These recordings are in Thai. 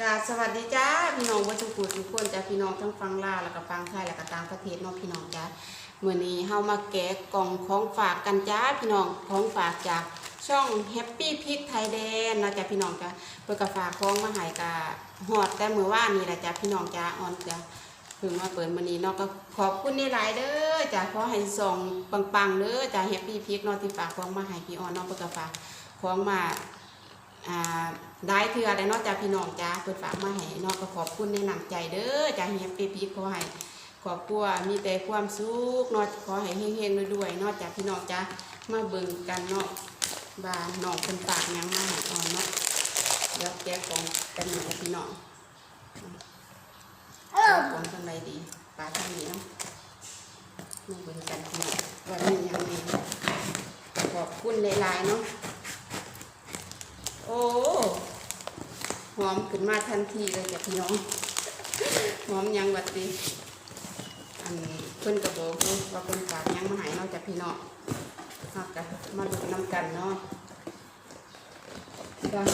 กาสวัสดีจ้าพี่น้องวัชกุทุกคนจ้าพี่น้องทั้งฟังลาวแล้วก็ฟังไทยแล้วก็ต่างประเทศเน้องพี่น้องจ้าเมื่อนี้เฮามาแกะกล่องของฝากกันจ้าพี่น้องของฝากจากช่อง Happy p i g Thailand นะจ้าพี่น้องจ้าเพื่อกฝากของมาใหายกะฮอดแต่มื้อว่านี่แหละจ้าพี่น้องจ้าออนจ้าเพิ่งมาเปิดมื้อนี้เนาะก็ขอบคุณในหลายๆเด้อจ้าขอให้ส่งปังๆเด้อจ้า Happy p i g เนาะที่ฝากของมาให้พี่ออนเนาะเพื่อกฝากของมา ได้เทื่อได้นอกจากพี่น้องจ้าเปิดฝากมาให้นอกก็ขอบคุณในหนังใจเด้อจ้าเฮียปีปีขอให้ขอบครัวมีแต่ความสุขนอกขอให้เฮงๆด้วยๆนอกจากพี่น้องจ้ามาเบิ่งกันนาะบ้านน้องเพิ่นฝากยังมาให้อ่อนเนาะเดี๋ยวแกะกองกันหน่อยพี่น้องแกะกองทางใดดีปลาทางนี้เนาะมาเบิ่งกันพี่น้องว่ามีหยังนี่ขอบคุณหลายๆเนาะ โอ้หอมขึ้นมาทันทีเลยจ้ะพี่น้องหอมยังวัดดีอันเพิ่นกระบอกว่าเพิ่นฝากยังมาหายนอกจากพี่น้องฮักกันมาดูน้ำกันเนาะว่า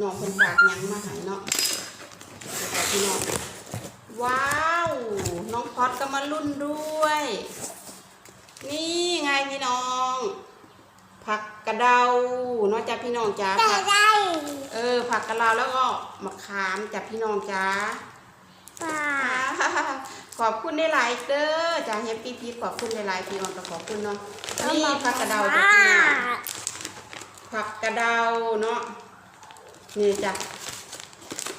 น้องเพิ่นฝากยังมาหายเนาะแล้วก็พี่น้องว้าวน้องพอดก็มารุ่นด้วย นี่ไงพี่น้อง กกระเดาเนอกจากพี่น้องจ้าผักเออ ผักกระเดาแล้วก็มะขามจากพี่น้องจ้าขอบคุณได้หลายเด้อจ้าเฮปปี้พีขอบคุณได้หลายพี่น้องก็ขอบคุณเนาะนี่ผักกระเดาจ้ะพี่น้องผักกระเดาเนาะนี่จ้ะ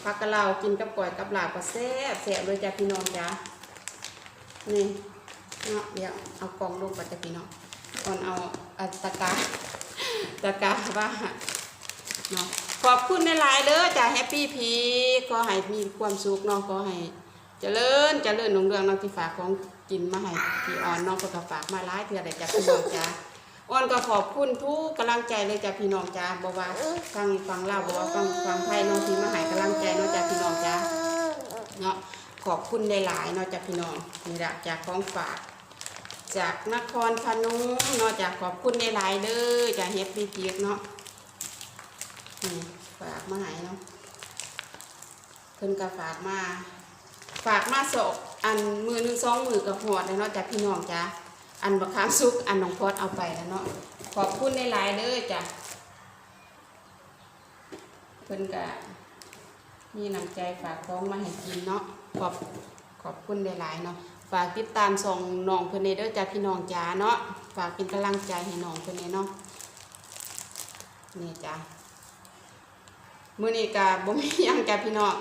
ผักกระเดากินกับก๋วยกับลาบก็แซ่บแซ่บเลยจ้ะพี่น้องจ้านี่เนาะเดี๋ยวเอากล่องลงก่อนจ้ะพี่น้องก่อนเอาอัตะกร้า ตะกร้าว่าเนาะขอบคุณในหลายเด้อจ้าแฮปปี้พีก็ให้มีความสุขเนาะก็ให้เจริญเจริญหนงเรื่องเนาะที่ฝากของกินมาให้พี่ออนเน้องก็ฝากมาหลายเทื่อได้จาพี่น้องจ้าออนก็ขอบคุณทุกกำลังใจเลยจ้าพี่น้องจ้าบอกว่าฟังฟังเล่าบอกว่าฟังฟังไทยน้องที่มาให้กำลังใจเนาะจ้าพี่น้องจ้าเนาะขอบคุณในหลายเนาะจ้าพี่น้องนี่แหละจากของฝาก จากนครพนมเนาะจากขอบคุณในหลายๆเด้อจากเฮปปี้เพียเนาะนี่ฝากมาให้เนาะเพิ่นก็ฝากมา ฝากมาสอกอันมือหนึ่งสองมือกับหอดเลยเนาะจากพี่น้องจ้ะอันบักคามซุกอันน้องพอดเอาไปแล้วเนาะขอบคุณในหลายๆเด้อจ้ะเพิ่นก็มีน้ำใจฝากของมาให้กินเนาะขอบขอบคุณหลายๆเนาะ ฝากติดตามส่องน้องเพิ่นเนเด้อจ้าพี่น้องจ้าเนาะฝากเป็นกำลังใจให้น้องเพิ่นเนเนาะนี่จ้ามื้อนี้ก็บ่มีหยังจ้าพี่น้อง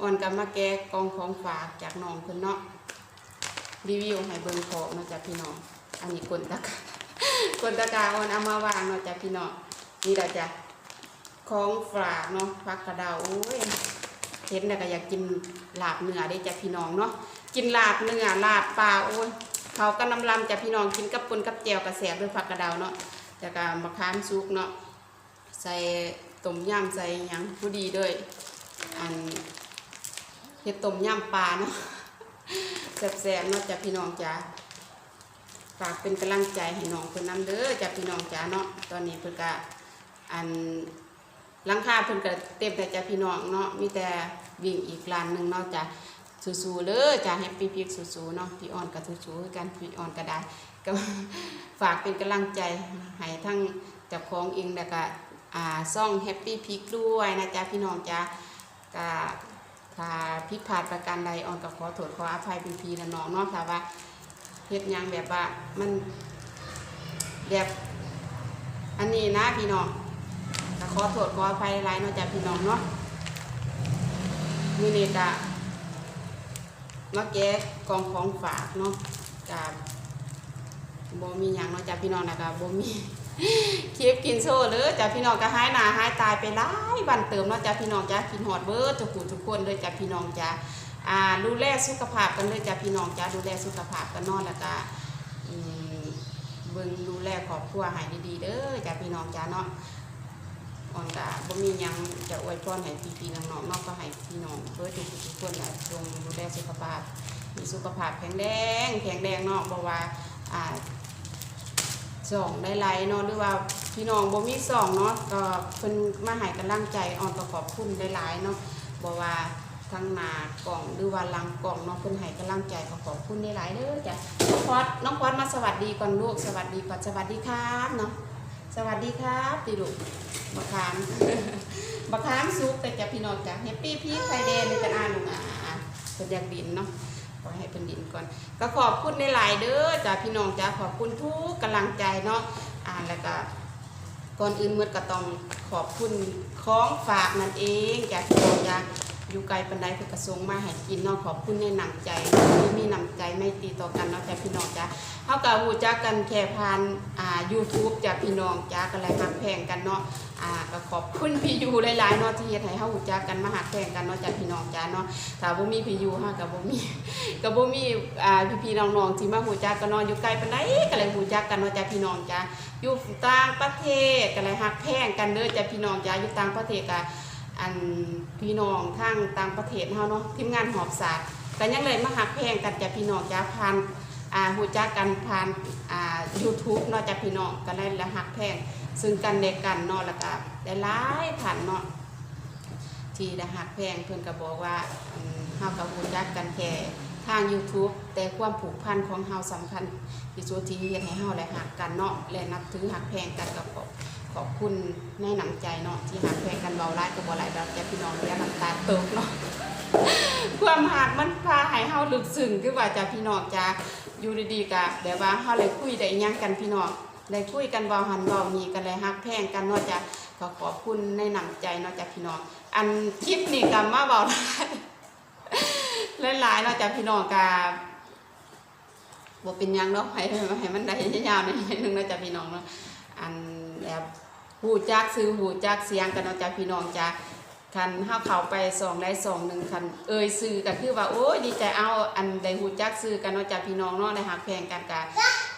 อ่อนก็มาแกะกองของฝากจากน้องเพิ่นเนาะรีวิวให้เบิ่งของเนาะจ้าพี่น้องอันนี้กลตะกร้ากลตะกร้าอ่อนเอามาวางเนาะจ้าพี่น้องนี่ละจ้ะของฝากเนาะผักกระเดาโอ้ยเห็นแล้วก็อยากกินลาบเนื้อเด้จ้าพี่น้องเนาะ กินลาบเนื้อลาบปลาโอ้ยเขาก็นำลำจากพี่น้องกินกับปุนกับแจวกระแสบด้วยผักกระเดาวเนาะจากการมะขามซุกเนาะใส่ต้มยำใส่ยังผู้ดีด้วยอันเฮ็ดต้มยำปลาเนาะแสบๆเนาะจากพี่น้องจ้าฝากเป็นกำลังใจให้น้องเพิ่อนน้ำเด้อจากพี่น้องจ้าเนาะตอนนี้เพิ่นก็อันหลังคาเพิ่นก็เต็มแต่จากพี่น้องเนาะมีแต่วิ่งอีกลานหนึ่งเนาะจ้ะ สู้ๆเลยจ้าแฮปปี้พีกสู้ๆเนาะพี่อ่อนกับสู้ๆกันพี่อ่อนก็ได้ก็ฝากเป็นกำลังใจให้ทั้งเจ้าของเองแล้วก็อ่าซ่องแฮปปี้พีกด้วยนะจ๊ะพี่น้องจ้าก็ถ้าผิดพลาดประการใดอ่อนก็ขอโทษขออภัยเป็นพีและน้องเนาะถ้าว่าเฮ็ดยังแบบว่ามันแบบอันนี้นะพี่น้องก็ขอโทษขออภัยหลายๆเนาะจ้ะพี่น้องเนาะมื้อนี้ก็ มาแกะกล่องของฝากเนาะกับบ่มีหยังเนาะจ้าพี่น้องนะกับบ่มีคลิปกินโซ่เลยจ้าพี่น้องก็หายหนาหายตายไปหลายวันเติมเนาะจ้าพี่น้องจ้ากินฮอดเบิดทุกผู้ทุกคนเลยจ้าพี่น้องจ้าอ่าดูแลสุขภาพกันเลยจ้าพี่น้องจ้าดูแลสุขภาพกันนอนแล้วก็อืมเบิ่งดูแลครอบครัวให้ดีๆเด้อจ้าพี่น้องจ้าเนาะ อ่อนก็บ่มียังจะอวยพรให้พี่ๆน้องๆเนาะก็ให้พี่น้องเบิดทุกทุกคนน่ะจงดูแลสุขภาพ มีสุขภาพแข็งแรงแข็งแรงเนาะบ่ว่าอ่าส่องได้ไลายเนาะหรือว่าพี่น้องบ่มีส่องเนาะก็เพิ่นมาให้กำลังใจออนก็ขอบคุณหลายเนาะบ่ว่าทั้งหน้ากล่องหรือว่าลังกล่องเน้องเพิ่นให้กำลังใจก็ขอบคุณหลายเด้อจ้ะน้องพอดน้องพอดมาสวัสดีก่อนลูกสวัสดีก่อนสวัสดีครับเนาะ สวัสดีครับติลุกบักขามบักขามซุปแต่จะพี่น้องจ้ะแฮปปี้พีไฟเดย์ในกันอ่านลุงอะเพิ่นอยากดินเนาะขอให้เพิ่นดินก่อน ก็ขอบคุณในหลายเด้อจ้ะพี่น้องจ้ะขอบคุณทุกกำลังใจเนาะอ่าแล้วก็ก่อนอื่นเมื่อก็ต้องขอบคุณของฝากนั่นเองจา อยู่ไกลปันไดเพื่อกระทรวงมาให้กินเนาะขอบคุณในหนังใจที่มีหนังใจไม่ตีต่อกันเนาะจ้ะพี่น้องจ้ะเฮากับฮู้จักกันแค่ผ่านอ่า YouTube จ้ะพี่น้องจ้ะก็เลยฮักแพงกันเนาะอ่าก็ขอบคุณพี่ยูหลายๆเนาะที่เฮ็ดให้เฮาฮู้จักกันมาฮักแพงกันเนาะจ้ะพี่น้องจ้ะเนาะถ้าบ่มีพี่ยูเฮาก็บ่มีก็บ่มีอ่าพี่ๆน้องๆที่มาฮู้จักกันเนาะอยู่ไกลปานใดก็เลยฮู้จักกันเนาะจ้ะพี่น้องจ้ะอยู่ต่างประเทศก็เลยฮักแพงกันเด้อจ้ะพี่น้องจ้าอยู่ต่างประเทศกะ อันพี่น้องทางต่างประเทศเฮาเนาะทีมงานหอบศาสตร์ก็ยังเลยมาฮักแพงกันจ้ะพี่น้องจาผ่านอ่าฮู้จักกันผ่านอ่า YouTube เนาะจ้ะพี่น้องก็เลยละฮักแพงซึ่งกันและกันเนาะแล้วก็ได้หลายท่านเนาะที่ได้ฮักแพงเพิ่นก็บอกว่าเฮาก็ฮู้จักกันแค่ทาง YouTube แต่ความผูกพันของเฮาสำคัญที่สุดที่เฮ็ดให้เฮาและหักกันเนาะและนับถือหักแพงกันกับ ขอบคุณในหนังใจเนาะที่หักแพงกันเบาร้ายกับบ่หลายดอกแกพี่น้องอย่าน้ำตาตกเนาะความหักมันพาให้เฮาลึกซึ้งคือว่าจะพี่น้องจะอยู่ดีๆกะแบบว่าเฮาเลยคุยได้อิหยังกันพี่น้องได้คุยกันเว้าหันเว้านี่กันเลยหักแพงกันเนาะจะก็ขอบคุณในหนังใจเนาะจะพี่น้องอันคลิปนี้ก็มาเว้าหลายหลายๆเนาะจะพี่น้องกะบ่เป็นยังเนาะให้ให้มันได้ยาวๆหน่อยนึงเนาะจ้ะพี่น้องเนาะอัน บหูจักซื้อหูจักเสียงกันเนาะจ้ะพี่น้องจ้ะคันเฮาเขาไปสองได้สองหนึ่งคันเอ่ยซื้อก็คือว่าโอ้ยดีใจเอาอันได้หูจักซื้อกันเนาะจ้ะพี่น้องเนาะได้หักแพงกันกะ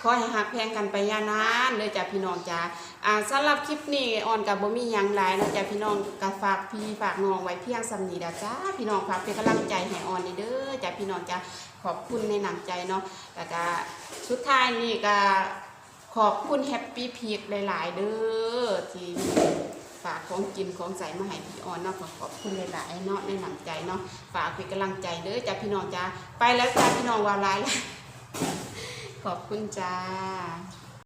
ขอให้หักแพงกันไปยานานเลยจ้ะพี่น้องจ้ะอ่าสำหรับคลิปนี้ออนกับบ่มียังหลายเนาะจ้ะพี่น้องก็ฝากพี่ฝากน้องไว้เพียงสำนี้แล้วจ้าพี่น้องฝากเป็นกำลังใจให้ออนนี่เด้อจ้ะพี่น้องจ้ะขอบคุณในหนังใจเนาะแล้วก็สุดท้ายนี่ก็ ขอบคุณแฮปปี้พีกหลาย ๆ เด้อที่ฝากของกินของใส่มาให้พี่ออนเนาะขอขอบคุณหลายๆเนาะในหนังใจเนาะฝากเป็นกำลังใจเด้อจ้าพี่น้องจ้าไปแล้วจ้าพี่น้องวาวไลายแล้วขอบคุณจ้า